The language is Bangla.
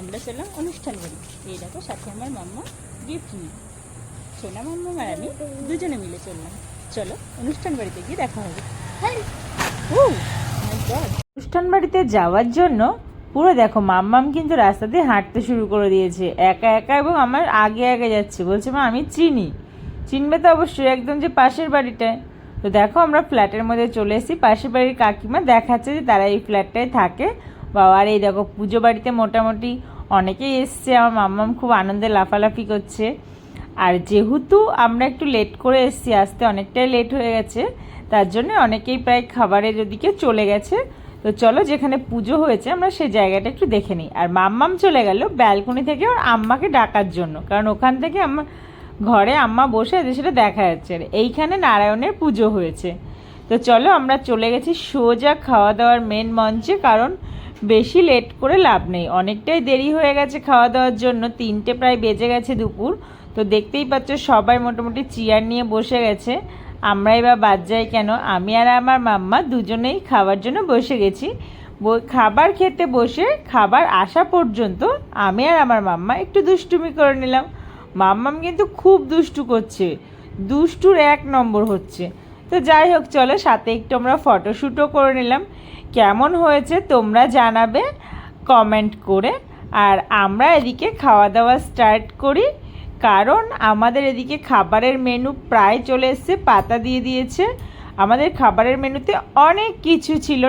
আমরা চললাম অনুষ্ঠান বাড়ি। এই দেখো সাথে আমার মাম্মা গিফট নিয়ে। সোনা মাম্মা আর আমি দুজনে মিলে চললাম। চলো অনুষ্ঠান বাড়িতে গিয়ে দেখা হবে। হ্যাঁ অনুষ্ঠান বাড়িতে যাওয়ার জন্য পুরো দেখো মাম্মাম কিন্তু রাস্তা দিয়ে হাঁটতে শুরু করে দিয়েছে। একা একা এবং আমার আগে আগে যাচ্ছে। বলছে, মা, আমি চিনি। চিনবে তো অবশ্যই একদম যে পাশের বাড়িটায়। তো দেখো আমরা ফ্ল্যাটের মধ্যে চলে এসেছি। পাশের বাড়ির কাকিমা দেখাচ্ছে যে তারা এই ফ্ল্যাটটায় থাকে। বাবা, আর এই দেখো, পুজো বাড়িতে মোটামুটি অনেকেই এসছে। আমার মাম্মাম খুব আনন্দে লাফালাফি করছে। আর যেহেতু আমরা একটু লেট করে এসেছি, আসতে অনেকটাই লেট হয়ে গেছে, তার জন্য অনেকেই প্রায় খাবারের ওদিকে চলে গেছে। তো চলো, যেখানে পুজো হয়েছে, আমরা সেই জায়গাটা একটু দেখে নিই। আর মাম্মাম চলে গেল ব্যালকনি থেকে ওর আম্মাকে ডাকার জন্য, কারণ ওখান থেকে আমার ঘরে আম্মা বসে আছে, সেটা দেখা যাচ্ছে। আর এইখানে নারায়ণের পুজো হয়েছে। তো চলো আমরা চলে গেছি সোজা খাওয়া দাওয়ার মেন মঞ্চে, কারণ বেশি লেট করে লাভ নেই। অনেকটাই দেরি হয়ে গেছে খাওয়া দাওয়ার জন্য, তিনটে প্রায় বেজে গেছে দুপুর। তো দেখতেই পাচ্ছ সবাই মোটামুটি চেয়ার নিয়ে বসে গেছে। আমরাই বা বাদ যাই কেন? আমি আর আমার মাম্মা দুজনেই খাওয়ার জন্য বসে গেছি। খাবার খেতে বসে খাবার আসা পর্যন্ত আমি আর আমার মাম্মা একটু দুষ্টুমি করে নিলাম। মাম্মাম কিন্তু খুব দুষ্টু করছে। দুষ্টুর এক নম্বর হচ্ছে। তো যাই হোক, চলো সাথে একটু আমরা ফটোশ্যুটও করে নিলাম। কেমন হয়েছে তোমরা জানাবে কমেন্ট করে। আর আমরা এদিকে খাওয়া দাওয়া স্টার্ট করি, কারণ আমাদের এদিকে খাবারের মেনু প্রায় চলে এসছে, পাতা দিয়ে দিয়েছে। আমাদের খাবারের মেনুতে অনেক কিছু ছিল।